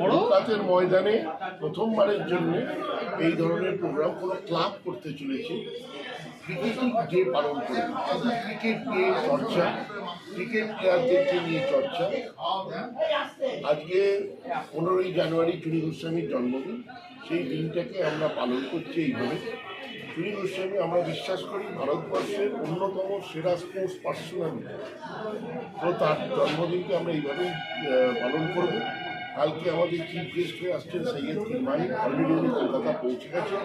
কলকাতার ময়দানে প্রথমবারের জন্য এই ধরনের প্রোগ্রাম কোনো ক্লাব করতে চলেছে। ক্রিকেটিং ডে পালন করে ক্রিকেট নিয়ে চর্চা ক্রিকেট প্লেয়ারদেরকে নিয়ে চর্চা। আজকে পনেরোই জানুয়ারি চুনি গোস্বামীর জন্মদিন, সেই দিনটাকে আমরা পালন করছি এইভাবে। চুনি গোস্বামী, আমরা বিশ্বাস করি ভারতবর্ষের অন্যতম সেরা স্পোর্টস পার্সোনালিটি তো তার জন্মদিনকে আমরা এইভাবেই পালন করব। কালকে আমাদের চিফ গেস্ট হয়ে আসছেন সৈয়দ কিরমানি অলরেডি উনি কলকাতা পৌঁছে গেছেন।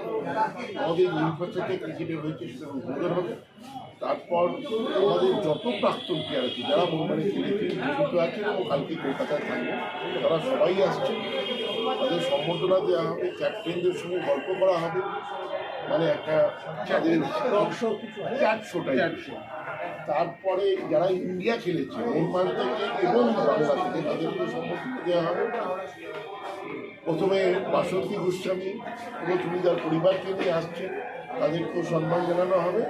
আমাদের ইউনিভার্সিটিতে ক্রিকেটের হয়েছে সেটা উদ্বোধন হবে। তারপর আমাদের যত প্রাক্তন প্লেয়ার আছে, যারা মুম্বাই খেলেছেন জীবিত আছেন এবং কালকে কলকাতায় থাকবেন, তারা সবাই আসছে তাদের সম্বর্ধনা দেওয়া হবে ক্যাপ্টেনদের সঙ্গে গল্প করা হবে। মানে একটা তাদের চ্যাট শোটাই তারপরে যারা ইন্ডিয়া খেলেছে মুম্বাই থেকে এবং বাংলা থেকে তাদেরকে সম্বোধন দেওয়া হবে। প্রথমে বাসন্তী গোস্বামী এবং চুড়িদার পরিবারকে নিয়ে আসছে, তাদেরকেও সম্মান জানানো হবে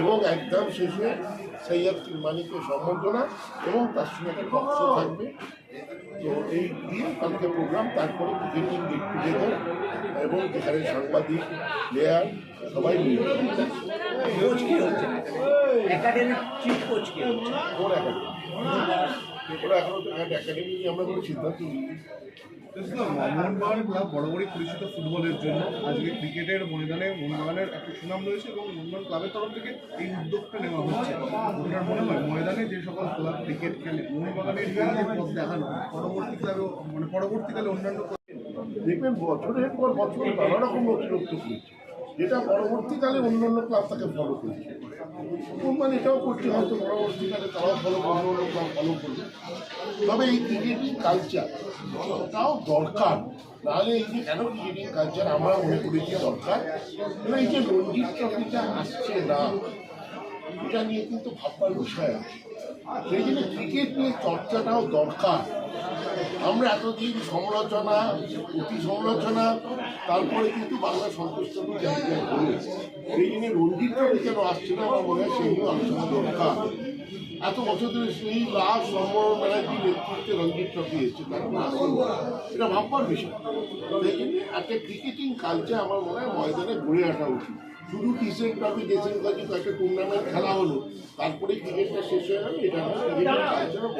এবং একদম শেষে সৈয়দ কিরমানিকে সম্বর্ধনা এবং তার সঙ্গে একটা বক্স থাকবে। তো এই দিয়ে কালকে প্রোগ্রাম তারপরে ক্রিকেটিং গেট টুগেদার এবং যেখানে সাংবাদিক প্লেয়ার সবাই মিলে। চিফ কোচ কি ওর একাডেমি ওরা এখনও তো একাডেমি আমরা কোনো সিদ্ধান্ত মোহনবাগান ক্লাব বরাবরই পরিচিত ফুটবলের জন্য আজকে ক্রিকেটের ময়দানে মোহনবাগানের একটা সুনাম রয়েছে এবং মোহনবাগান ক্লাবের তরফ থেকে এই উদ্যোগটা নেওয়া হচ্ছে। আপনার মনে হয় ময়দানে যে সকল ক্লাব ক্রিকেট খেলে মোহনবাগানের পথ দেখানো পরবর্তী ক্লাবে মানে পরবর্তীকালে অন্যান্য দেখবেন বছরের পর বছর নানা রকম নতুনত্ব করেছে যেটা পরবর্তীকালে অন্যান্য ক্লাব তাকে ফলো করেছে। মানে এটাও করছে, হয়তো পরবর্তীকালে তারাও ফলো করবে, অন্য ক্লাব ফলো করবে। তবে এই ক্রিকেটিং কালচার তাও দরকার। নাহলে এই যে কেন ক্রিকেটিং কালচার আমরা মনে করি যে দরকার? এই যে রঞ্জিত ট্রফিটা আসছে না, এটা নিয়ে কিন্তু ভাববার বিষয় আছে। সেই জন্য ক্রিকেট নিয়ে চর্চাটাও দরকার। আমরা এতদিন সমালোচনা, অতি সমালোচনা, তারপরে কিন্তু বাংলা সন্তুষ্ট হলো সেই জন্য রঞ্জিত ট্রফি কেন আসছে না আমার মনে হয় সেই নিয়ে আলোচনা দরকার এত বছর ধরে সেই লাভ সম্বরণ ব্যানার্জির নেতৃত্বে রঞ্জিত ট্রফি এসছে। এটা ভাববার বিষয় সেই জন্য একটা ক্রিকেটিং কালচার আমার মনে হয় ময়দানে ঘুরে আসা উচিত শুধু টিসেন ট্রফি দেশের কাছে একটা টুর্নামেন্ট খেলা হলো তারপরে ক্রিকেটটা শেষ হয়ে গেল, এটা না ক্রিকেটের কালচারও।